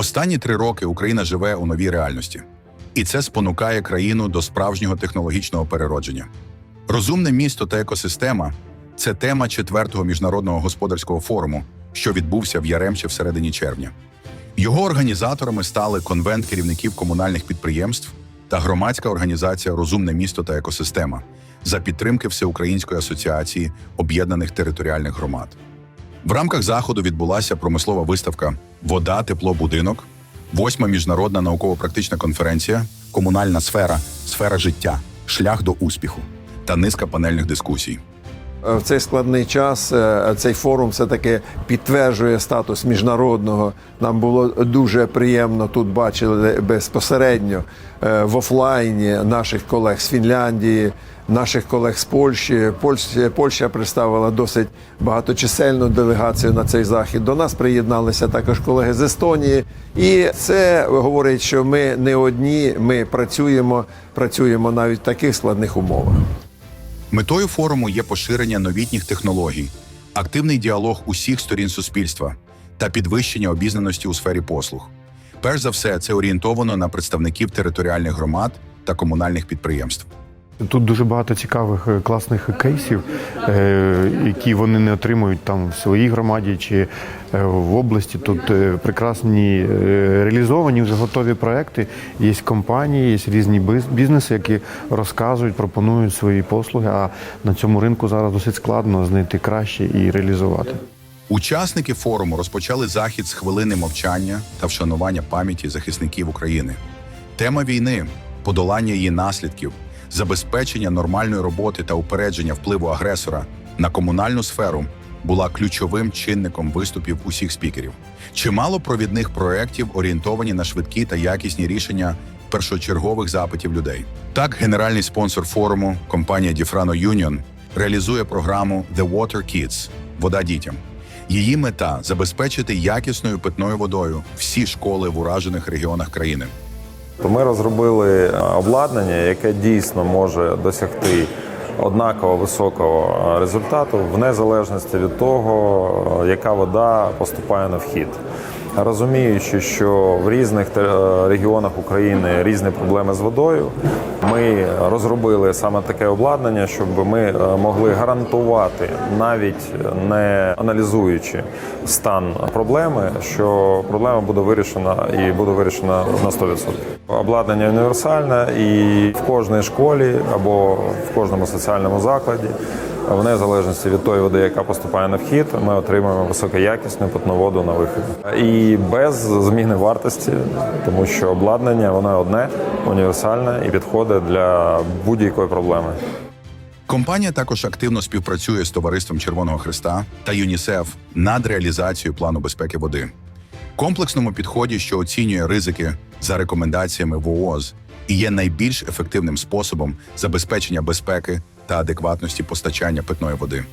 Останні три роки Україна живе у новій реальності, і це спонукає країну до справжнього технологічного переродження. Розумне місто та екосистема це тема четвертого міжнародного господарського форуму, що відбувся в Яремче в середині червня. Його організаторами стали конвент керівників комунальних підприємств та громадська організація Розумне місто та екосистема за підтримки Всеукраїнської асоціації об'єднаних територіальних громад. В рамках заходу відбулася промислова виставка Вода, тепло, будинок, восьма міжнародна науково-практична конференція Комунальна сфера, сфера життя, шлях до успіху та низка панельних дискусій. Е, В цей складний час е, цей форум все таки підтверджує статус міжнародного. Нам було дуже приємно тут бачили безпосередньо е, в офлайні наших колег з Фінляндії, наших колег з Польщі. Польща, Польща представила досить багаточисельну делегацію на цей захід. До нас приєдналися також колеги з Естонії, і це говорить, що ми не одні. Ми працюємо, працюємо навіть в таких складних умовах. Метою форуму є поширення новітніх технологій, активний діалог усіх сторін суспільства та підвищення обізнаності у сфері послуг. Перш за все, це орієнтовано на представників територіальних громад та комунальних підприємств. Тут дуже багато цікавих е, класних кейсів, е, які вони не отримують там в своїй громаді чи е, в області. Тут прекрасні реалізовані вже готові проекти. Є компанії, є різні бізнеси, які розказують, пропонують свої послуги. А на цьому ринку зараз досить складно знайти краще і реалізувати. Учасники форуму розпочали захід з хвилини мовчання та вшанування пам'яті захисників України. Тема війни, подолання її наслідків, забезпечення нормальної роботи та упередження впливу агресора на комунальну сферу була ключовим чинником виступів усіх спікерів. Чимало провідних проєктів орієнтовані на швидкі та якісні рішення першочергових запитів людей. Так, генеральний спонсор форуму, компанія Difrano Union, реалізує програму The Water Kids Вода дітям. Її мета забезпечити якісною питною водою всі школи в уражених регіонах країни. То ми розробили е, обладнання, яке дійсно може досягти однаково високого е, результату в незалежності від того, е, яка вода поступає на вхід. Розуміючи, що в різних е, регіонах України різні проблеми з водою, ми розробили саме таке обладнання, щоб ми е, могли гарантувати, навіть не аналізуючи стан проблеми, що проблема буде вирішена і буде вирішена на 100%. Обладнання універсальне і в кожній школі або в кожному соціальному закладі, в незалежності від тої води, яка поступає на вхід, ми отримуємо високоякісну питну воду на вихід. І без зміни вартості, тому що обладнання воно одне, універсальне і підходить для будь-якої проблеми. Компанія також активно співпрацює з товариством Червоного Христа та ЮНІСЕФ над реалізацією плану безпеки води. Комплексному підході, що оцінює ризики за рекомендаціями ВООЗ, і є найбільш ефективним способом забезпечення безпеки та адекватності постачання питної води.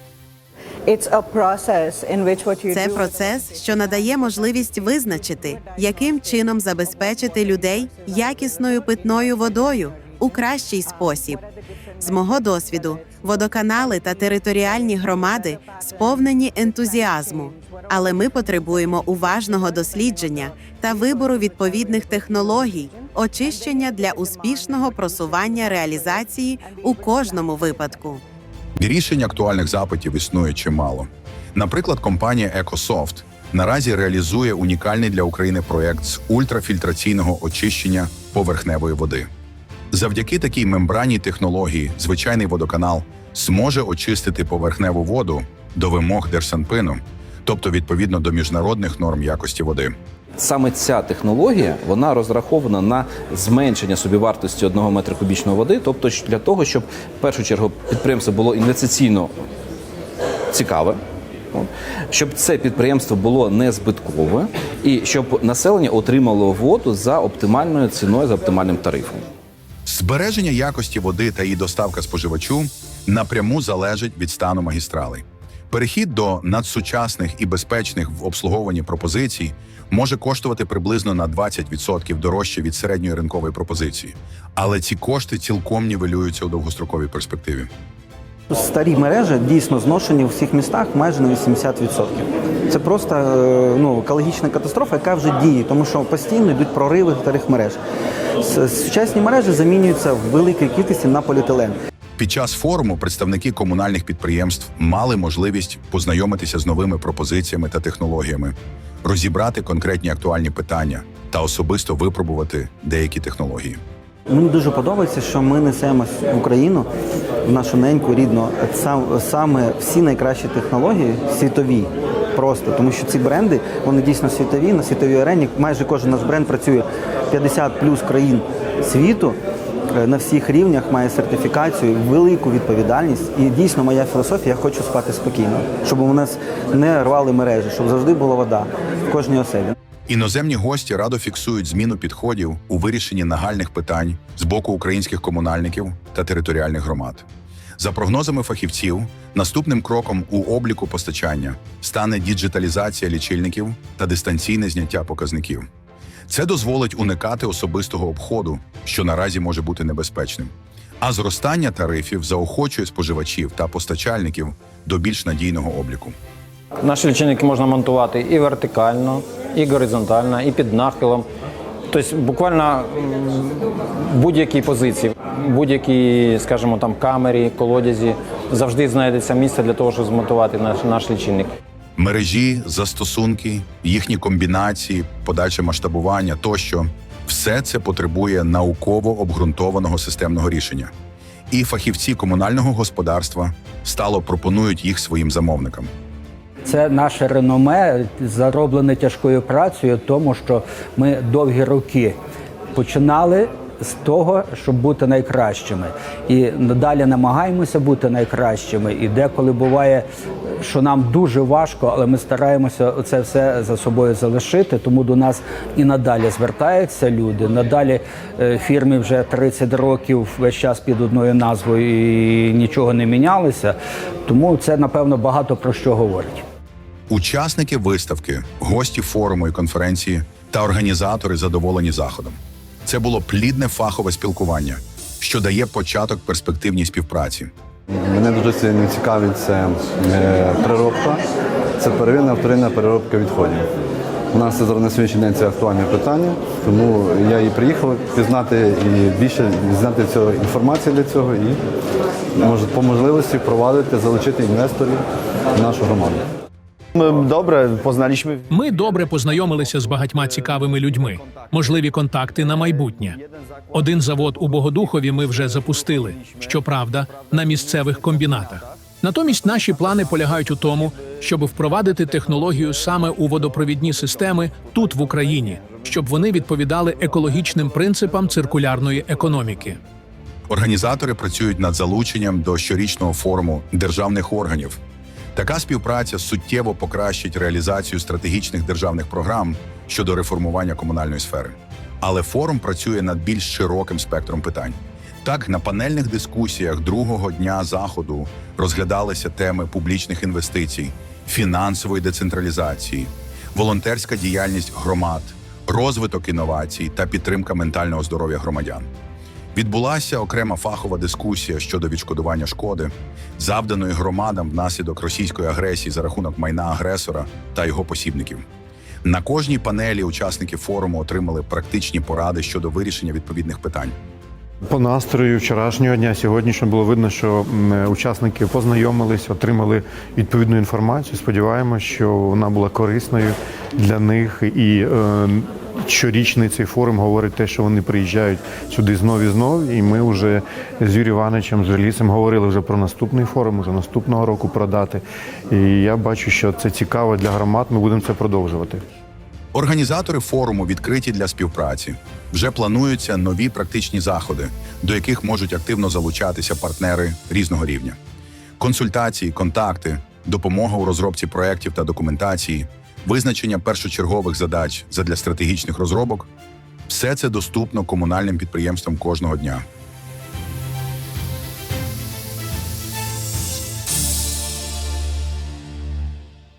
Це процес, що надає можливість визначити, яким чином забезпечити людей якісною питною водою у кращий спосіб. З мого досвіду, водоканали та територіальні громади сповнені ентузіазму, але ми потребуємо уважного дослідження та вибору відповідних технологій, очищення для успішного просування реалізації у кожному випадку. Рішень актуальних запитів існує чимало. Наприклад, компанія EcoSoft наразі реалізує унікальний для України проєкт з ультрафільтраційного очищення поверхневої води. Завдяки такій мембранній технології звичайний водоканал зможе очистити поверхневу воду до вимог Держсанпину, тобто відповідно до міжнародних норм якості води. Саме ця технологія вона розрахована на зменшення собівартості одного метра кубічної води, тобто для того, щоб в першу чергу підприємство було інвестиційно цікаве. Щоб це підприємство було не збиткове і щоб населення отримало воду за оптимальною ціною, за оптимальним тарифом. Збереження якості води та її доставка споживачу напряму залежить від стану магістралей. Перехід до надсучасних і безпечних в обслуговуванні пропозицій може коштувати приблизно на 20% дорожче від середньої ринкової пропозиції, але ці кошти цілком нівелюються у довгостроковій перспективі. Старі мережі дійсно зношені в всіх містах майже на 80%. Це просто е, ну, екологічна катастрофа, яка вже діє, тому що постійно йдуть прориви старих мереж. Сучасні мережі замінюються в великій кількості на поліетилен. Під час форуму представники комунальних підприємств мали можливість познайомитися з новими пропозиціями та технологіями, розібрати конкретні актуальні питання та особисто випробувати деякі технології. Мені дуже подобається, що ми несемо в Україну, в нашу неньку рідну, сам, саме всі найкращі технології світові. Просто тому, що ці бренди вони дійсно світові на світовій арені. Майже кожен наш бренд працює 50 плюс країн світу. Е, На всіх рівнях має сертифікацію, велику відповідальність. І дійсно моя філософія, я хочу спати спокійно, щоб у нас не рвали мережі, щоб завжди була вода в кожній оселі. Іноземні гості радо фіксують зміну підходів у вирішенні нагальних питань з боку українських комунальників та територіальних громад. За прогнозами фахівців, наступним кроком у обліку постачання стане діджиталізація лічильників та дистанційне зняття показників. Це дозволить уникати особистого обходу, що наразі може бути небезпечним. А зростання тарифів заохочує споживачів та постачальників до більш надійного обліку. Наші лічильники можна монтувати і вертикально, і горизонтально, і під нахилом. Тобто буквально будь-якій позиції, будь-якій, скажімо, там камері, колодязі завжди знайдеться місце для того, щоб змонтувати наш, наш лічильник. Мережі, застосунки, їхні комбінації, подальше масштабування тощо все це потребує науково обґрунтованого системного рішення. І фахівці комунального господарства стало пропонують їх своїм замовникам. Це наше реноме, зароблене тяжкою працею, тому що ми довгі роки починали з того, щоб бути найкращими, і надалі намагаємося бути найкращими. І деколи буває, що нам дуже важко, але ми стараємося це все за собою залишити. Тому до нас і надалі звертаються люди. Надалі е, фірмі вже 30 років весь час під одною назвою і нічого не мінялося. Тому це напевно багато про що говорить. Учасники виставки, гості форуму і конференції та організатори задоволені заходом. Це було плідне фахове спілкування, що дає початок перспективній співпраці. Мене дуже сильно цікавить це е, переробка, це первинна вторинна переробка відходів. У нас це зараз на сьогоднішній день це актуальне питання, тому я і приїхав пізнати і більше знати цього інформації для цього і може по можливості впровадити, залучити інвесторів в нашу громаду. Добре, познaliśmy Ми добре познайомилися з багатьма цікавими людьми. Можливі контакти на майбутнє. Один завод у Богодухові ми вже запустили, щоправда, на місцевих комбінатах. Натомість наші плани полягають у тому, щоб впровадити технологію саме у водопровідні системи тут в Україні, щоб вони відповідали екологічним принципам циркулярної економіки. Організатори працюють над залученням до щорічного форуму державних органів. Така співпраця суттєво покращить реалізацію стратегічних державних програм щодо реформування комунальної сфери. Але форум працює над більш широким спектром питань. Так, на панельних дискусіях другого дня заходу розглядалися теми публічних інвестицій, фінансової децентралізації, волонтерська діяльність громад, розвиток інновацій та підтримка ментального здоров'я громадян. Відбулася окрема фахова дискусія щодо відшкодування шкоди, завданої громадам внаслідок російської агресії за рахунок майна агресора та його посібників. На кожній панелі учасники форуму отримали практичні поради щодо вирішення відповідних питань. По настрою вчорашнього дня, сьогоднішнього було видно, що учасники познайомились, отримали відповідну інформацію. Сподіваємося, що вона була корисною для них. І е, щорічний цей форум говорить те, що вони приїжджають сюди знов і знов. І ми вже з Юрієм Івановичем, з Велісом говорили вже про наступний форум, вже наступного року продати. І я бачу, що це цікаво для громад. Ми будемо це продовжувати. Організатори форуму відкриті для співпраці. Вже плануються нові практичні заходи, до яких можуть активно залучатися партнери різного рівня. Консультації, контакти, допомога у розробці проєктів та документації, визначення першочергових задач задля стратегічних розробок все це доступно комунальним підприємствам кожного дня.